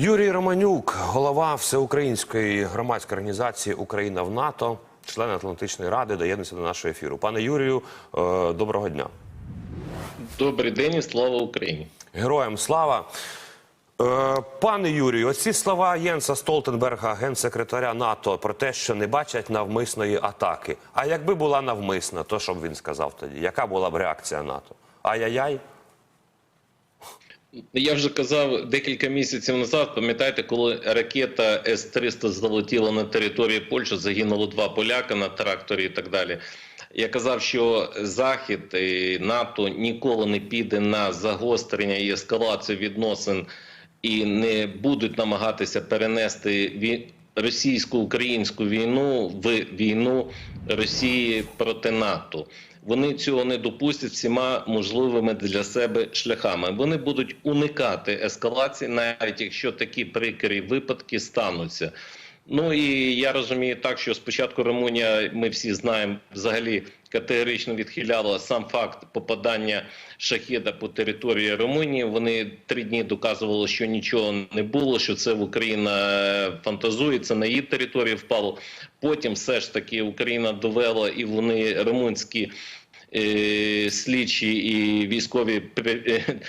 Юрій Романюк, голова всеукраїнської громадської організації Україна в НАТО, член Атлантичної ради, доєднується до нашого ефіру. Пане Юрію, е, доброго дня. Добрий день і слава Україні. Героям слава. Е, Пане Юрію, оці слова Єнса Столтенберга, генсекретаря НАТО, про те, що не бачать навмисної атаки. А якби була навмисна, то що б він сказав тоді? Яка була б реакція НАТО? Ай-яй-яй? Я вже казав декілька місяців назад. Пам'ятаєте, коли ракета С-300 залетіла на території Польщі, загинуло два поляка на тракторі і так далі. Я казав, що Захід і НАТО ніколи не піде на загострення і ескалацію відносин і не будуть намагатися перенести російсько-українську війну в війну Росії проти НАТО. Вони цього не допустять всіма можливими для себе шляхами. Вони будуть уникати ескалації, навіть якщо такі прикрі випадки стануться. Ну і я розумію так, що спочатку Румунія, ми всі знаємо, взагалі категорично відхиляла сам факт попадання шахеда по території Румунії. Вони три дні доказували, що нічого не було, що це в Україна фантазує, це на її території впало. Потім все ж таки Україна довела і вони румунські е, слідчі і військові е,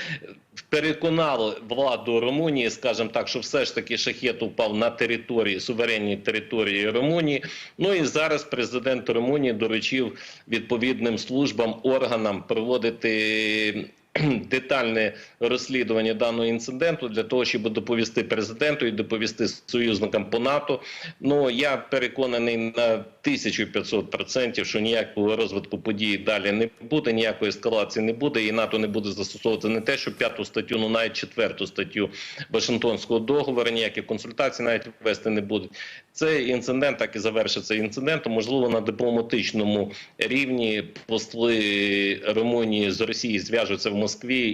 переконали владу Румунії, скажімо так, що все ж таки шахет упав на території суверенній території Румунії. Ну і зараз президент Румунії доручив відповідним службам органам проводити. Детальне розслідування даного інциденту для того, щоб доповісти президенту і доповісти союзникам по НАТО. Ну я переконаний на 1500%, що ніякого розвитку подій далі не буде, ніякої ескалації не буде, і НАТО не буде застосовувати не те, що п'яту статтю, ну навіть четверту статтю Вашингтонського договору, ніякі консультації навіть вести не будуть. Цей інцидент так і завершиться інцидентом. Можливо, на дипломатичному рівні посли Румунії з Росії зв'яжуться в Москві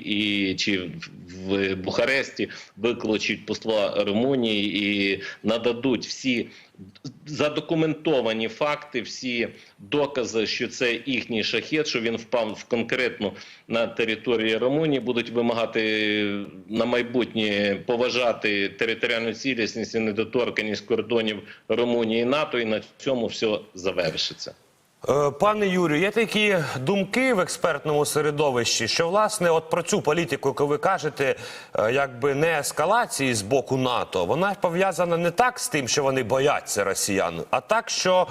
і чи в- Бухаресті викличуть посла Румунії і нададуть всі задокументовані факти, всі докази, що це їхній шахет, що він впав в конкретно на території Румунії, будуть вимагати на майбутнє поважати територіальну цілісність і недоторканість кордонів Румунії і НАТО, і на цьому все завершиться. Е, Пане Юрію, є такі думки в експертному середовищі, що власне от про цю політику, яку ви кажете, е, якби не ескалації з боку НАТО, вона пов'язана не так з тим, що вони бояться росіян, а так, що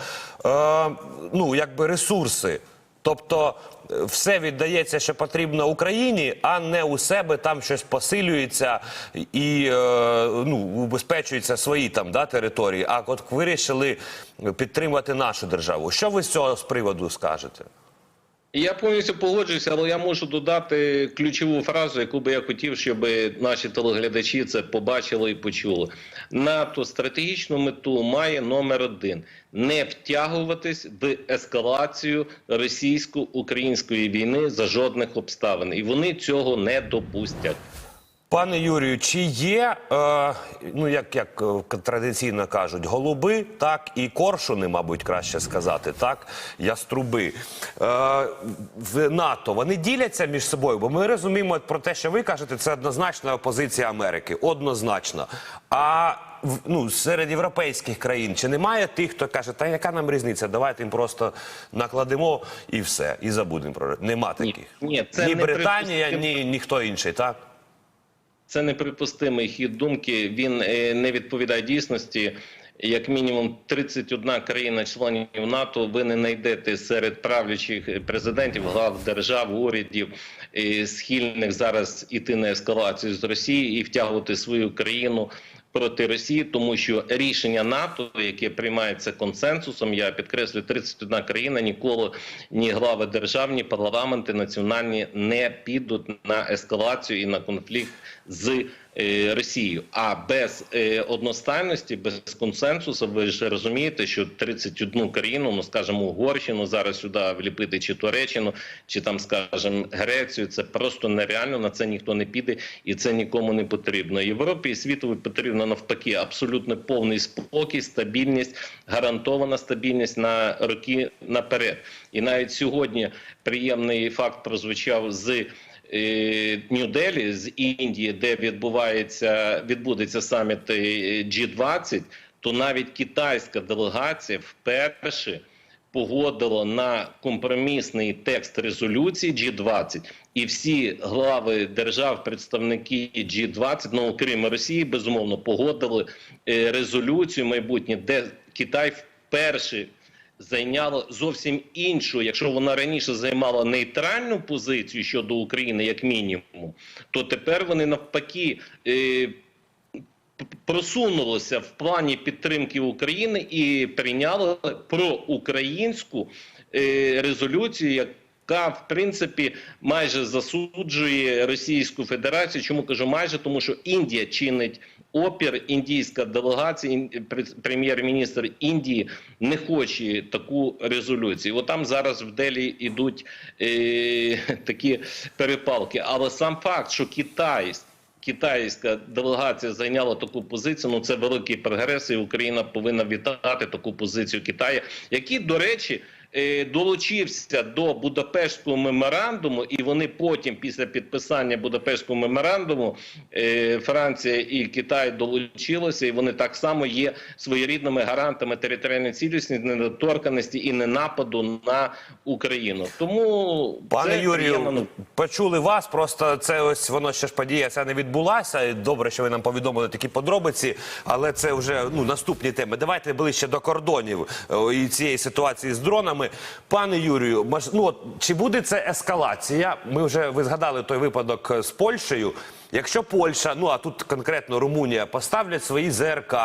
е, ну якби ресурси. Тобто е, все віддається, що потрібно Україні, а не у себе там щось посилюється і е, ну, убезпечуються свої там да, території. А от вирішили підтримати нашу державу. Що ви з цього з приводу скажете? Я повністю погоджуюся, але я можу додати ключову фразу, яку би я хотів, щоб наші телеглядачі це побачили і почули. НАТО стратегічну мету має номер один: не втягуватись в ескалацію російсько-української війни за жодних обставин, і вони цього не допустять. Пане Юрію, чи є, е, ну як, як е, традиційно кажуть, голуби, так і коршуни, мабуть, краще сказати, так, яструби. Е, в НАТО вони діляться між собою, бо ми розуміємо про те, що ви кажете, це однозначна опозиція Америки. Однозначно. А в- ну, серед європейських країн чи немає тих, хто каже, та яка нам різниця? Давайте їм просто накладемо і все, і забудемо про нема таких. ні, це ні не Британія, ні ніхто інший, так? Це неприпустимий хід думки. Він е, не відповідає дійсності. Як мінімум 31 країна-членів НАТО ви не знайдете серед правлячих президентів, глав держав, урядів е, схильних зараз іти на ескалацію з Росії і втягувати свою країну проти Росії, тому що рішення НАТО, яке приймається консенсусом, я підкреслюю, 31 країна ніколи ні глави держав, ні парламенти національні не підуть на ескалацію і на конфлікт з е, Росією. А без е, одностайності, без консенсусу, ви ж розумієте, що 31 країну, ну скажімо, Угорщину зараз сюди вліпити чи Туреччину, чи там, скажімо, Грецію, це просто нереально. На це ніхто не піде, і це нікому не потрібно. Європі і світові потрібно навпаки абсолютно повний спокій, стабільність, гарантована стабільність на роки наперед. І навіть сьогодні приємний факт прозвучав з Нью-Делі з Індії, де відбувається відбудеться саміт е, G20, то навіть китайська делегація вперше погодила на компромісний текст резолюції G20. І всі глави держав, представники G20, ну окрім Росії, безумовно, погодили е, резолюцію майбутнє, де Китай вперше зайняло зовсім іншу, якщо вона раніше займала нейтральну позицію щодо України, як мінімум, то тепер вони навпаки. Е, просунулося в плані підтримки України і прийняло проукраїнську е, резолюцію, яка в принципі майже засуджує Російську Федерацію. Чому кажу майже? Тому що Індія чинить опір, індійська делегація, ін- пре- прем'єр-міністр Індії не хоче таку резолюцію. От там зараз в Делі йдуть е, такі перепалки. Але сам факт, що Китай китайська делегація зайняла таку позицію. Ну це великий прогрес, і Україна повинна вітати таку позицію Китаю, який, до речі. Е, Долучився до Будапештського меморандуму, і вони потім, після підписання Будапештського меморандуму, е, Франція і Китай долучилися, і вони так само є своєрідними гарантами територіальної цілісності, недоторканості і ненападу на Україну. Тому Пане Юрію, почули вас. Просто це ось воно ще ж подія ця не відбулася. Добре, що ви нам повідомили такі подробиці, але це вже ну наступні теми. Давайте ближче до кордонів е, і цієї ситуації з дронами. Пане Юрію, ну от чи буде це ескалація? Ми вже ви згадали той випадок е, з Польщею. Якщо Польща, ну а тут конкретно Румунія, поставлять свої ЗРК,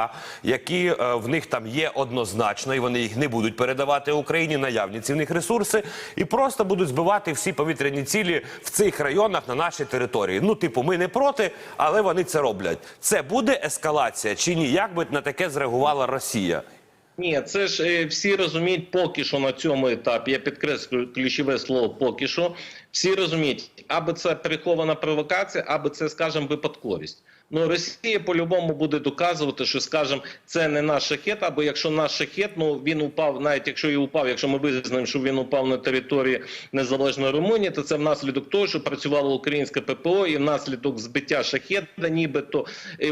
які е, в них там є однозначно, і вони їх не будуть передавати Україні, наявні ці в них ресурси, і просто будуть збивати всі повітряні цілі в цих районах на нашій території. Ну, типу, ми не проти, але вони це роблять. Це буде ескалація чи ні? Як би на таке зреагувала Росія? Ні, це ж е, всі розуміють поки що на цьому етапі. Я підкреслюю ключове слово поки що. Всі розуміють, аби це прихована провокація, аби це, скажімо, випадковість. Ну Росія по-любому буде доказувати, що, скажімо, це не наш шахет, або якщо наш шахет, ну він упав, навіть якщо і упав, якщо ми визнаємо, що він упав на території незалежної Румунії, то це внаслідок того, що працювало українське ППО, і внаслідок збиття шахеда, нібито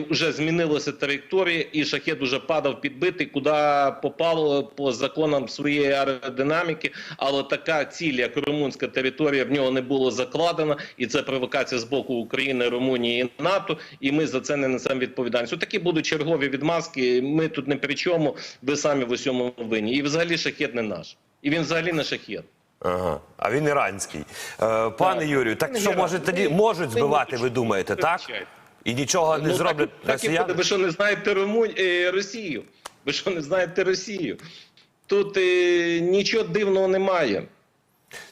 вже змінилася траєкторія, і шахет уже падав підбитий, куди попало по законам своєї аеродинаміки. Але така ціль, як румунська територія, в нього не було закладена, і це провокація з боку України, Румунії і НАТО. І ми за це не несемо відповідальність. Отакі будуть чергові відмазки. Ми тут не при чому, ви самі в усьому винні. І взагалі шахет не наш. І він взагалі не шахет. Ага, а він іранський. Е, пане Так. Юрію, так що може тоді Ми- можуть збивати, не ви думаєте, так? І нічого не Ну, зроблять так, так росіяни? буде. Ви що не знаєте Румунь... е, Росію? Ви що не знаєте Росію? Тут е, нічого дивного немає.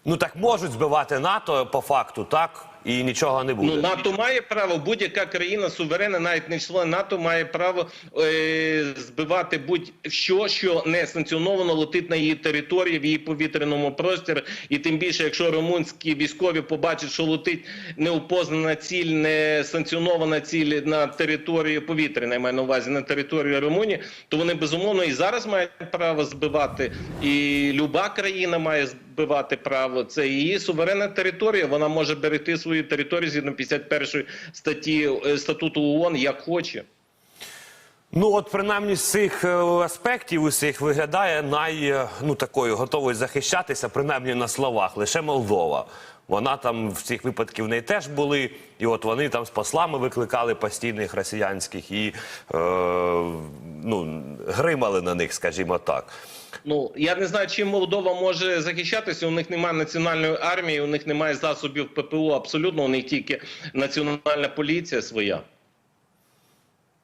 Ну так можуть збивати НАТО по факту, так? І нічого не буде. Ну НАТО має право, будь-яка країна суверенна, навіть не член НАТО, має право е, збивати будь-що, що не санкціоновано летить на її території, в її повітряному просторі. І тим більше, якщо румунські військові побачать, що летить неопознана ціль, не санкціонована ціль на території повітряної, я маю на увазі на території Румунії, то вони безумовно і зараз мають право збивати. І люба країна має збивати право. Це її суверенна територія. Вона може берегти свою територію згідно 51 статті е, статуту ООН, як хоче. Ну от принаймні з цих е, аспектів усіх виглядає най е, ну такою готовою захищатися, принаймні на словах, лише Молдова. Вона там в цих випадків в неї теж були, і от вони там з послами викликали постійних росіянських і е, ну, гримали на них, скажімо так. Ну я не знаю, чим Молдова може захищатися. У них немає національної армії, у них немає засобів ППО. Абсолютно у них тільки національна поліція своя.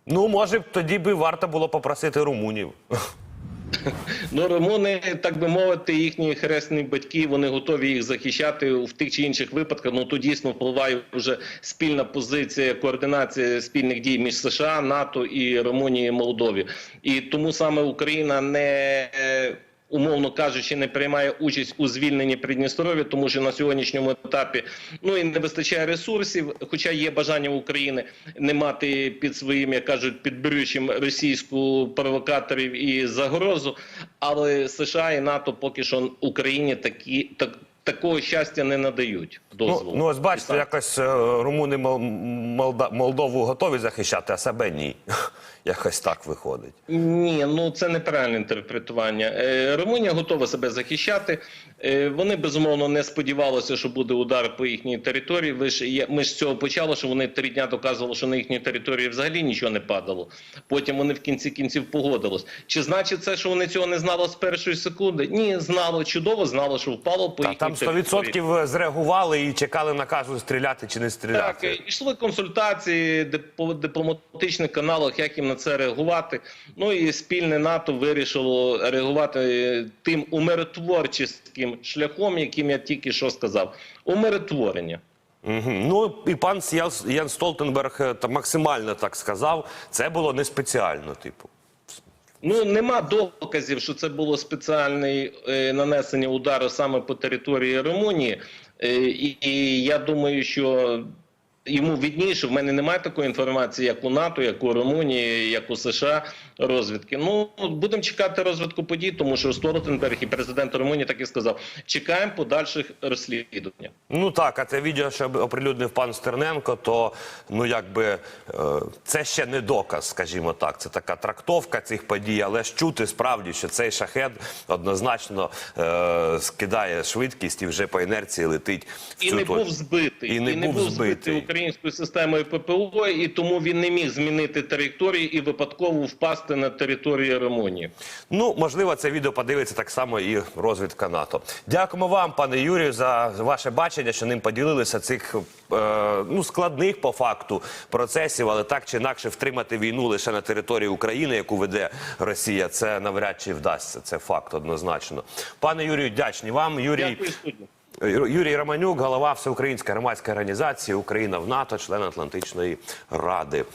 Ну, може тоді би варто було попросити румунів. Ну, румуни, так би мовити, їхні хресні батьки, вони готові їх захищати в тих чи інших випадках. Ну тут дійсно впливає вже спільна позиція, координація спільних дій між США, НАТО і Румунії Молдові. І тому саме Україна не. Умовно кажучи, не приймає участь у звільненні Придністров'я, тому що на сьогоднішньому етапі ну і не вистачає ресурсів. Хоча є бажання України не мати під своїм, як кажуть, підбрючим російську провокаторів і загрозу. Але США і НАТО поки що Україні такі так такого щастя не надають Ну, дозволу. ну ось бачите, якось е, румуни Мол- Молда- Молдову готові захищати, а себе ні. Якось так виходить. Ні, ну це неправильне інтерпретування. Е, Румунія готова себе захищати. Е, Вони безумовно не сподівалися, що буде удар по їхній території. Ви ж є- ми ж з цього почали, що вони три дня доказували, що на їхній території взагалі нічого не падало. Потім вони в кінці кінців погодились. Чи значить це, що вони цього не знали з першої секунди? Ні, знало чудово, знало, що впало по їхній там території. 100% зреагували і чекали наказу стріляти чи не стріляти. е, йшли консультації по дипломатичних каналах, як їм на це реагувати. Ну і спільне НАТО вирішило реагувати е, тим умиротворчим шляхом, яким я тільки що сказав. Умиротворення. Угу. Ну і пан Ян- Столтенберг е, та максимально так сказав. Це було не спеціально, типу. Ну нема доказів, що це було спеціальне е, нанесення удару саме по території Румунії. Е, і, і я думаю, що йому відніше. В мене немає такої інформації, як у НАТО, як у Румунії, як у США розвідки. Ну будемо чекати розвитку подій, тому що Столтенберг і президент Румунії так і сказав: чекаємо подальших розслідувань. Ну так, а це відео, що оприлюднив пан Стерненко, то ну якби е, це ще не доказ, скажімо так. Це така трактовка цих подій, але ж чути справді, що цей шахет однозначно е, скидає швидкість і вже по інерції летить в І цю не точку. був збитий, І не був збитий. Українською системою ППО, і тому він не міг змінити територію і випадково впасти на територію Румунії. Ну, можливо, це відео подивиться так само і розвідка НАТО. Дякуємо вам, пане Юрію, за ваше бачення, що ним поділилися цих е, ну складних по факту процесів, але так чи інакше втримати війну лише на території України, яку веде Росія, це навряд чи вдасться. Це факт однозначно. Пане Юрію, вдячні вам. Юрій Дякую. Юрій Романюк, голова Всеукраїнської громадської організації Україна в НАТО, член Атлантичної ради.